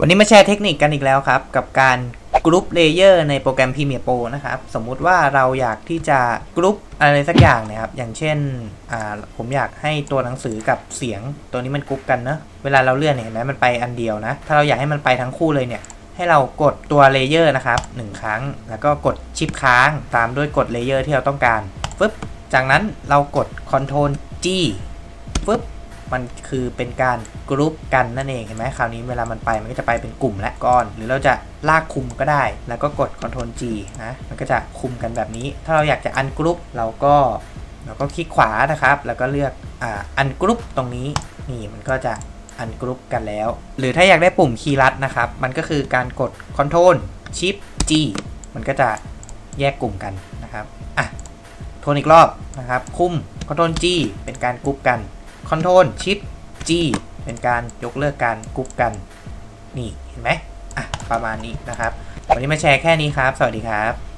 วันนี้มาแชร์เทคนิคกันอีกแล้วครับ กับการกรุ๊ปเลเยอร์ในโปรแกรม Premiere Pro นะครับ สมมุติว่าเราอยากที่จะกรุ๊ปอะไรสักอย่างเนะครับ อย่างเช่นผมอยากให้ตัวหนังสือกับเสียงตัวนี้มันกรุ๊ปกันเนอะเวลาเราเลื่อนเนี่ยเห็นไหมมันไปอันเดียวนะ ถ้าเราอยากให้มันไปทั้งคู่เลยเนี่ย ให้เรากดตัวเลเยอร์นะครับหนึ่งครั้ง แล้วก็กดชิปค้างตามด้วยกดเลเยอร์ที่เราต้องการฟึบจากนั้นเรากด Ctrl G ฟึบ มันคือเป็นการกรุ๊ปกันนั่นเองเห็นไหมคราวนี้เวลามันไปมันก็จะไปเป็นกลุ่มและก้อน หรือเราจะลากคุมก็ได้ แล้วก็กด Ctrl G นะมันก็จะคุมกันแบบนี้ ถ้าเราอยากจะอันกรุ๊ปเราก็เราก็คลิกขวานะครับ แล้วก็เลือกอ่าอันกรุ๊ปตรงนี้นี่มันก็จะอันกรุ๊ปกันแล้ว หรือถ้าอยากได้ปุ่มคีย์ลัดนะครับ มันก็คือการกด Ctrl Shift G มันก็จะแยกกลุ่มกันนะครับอะทวนอีกรอบนะครับ คุม Ctrl G เป็นการกรุ๊ปกัน คอนโทรลชิป G เป็นการยกเลิกการกรุ๊ปกัน นี่ เห็นไหมอะ ประมาณนี้นะครับ วันนี้มาแชร์แค่นี้ครับ สวัสดีครับ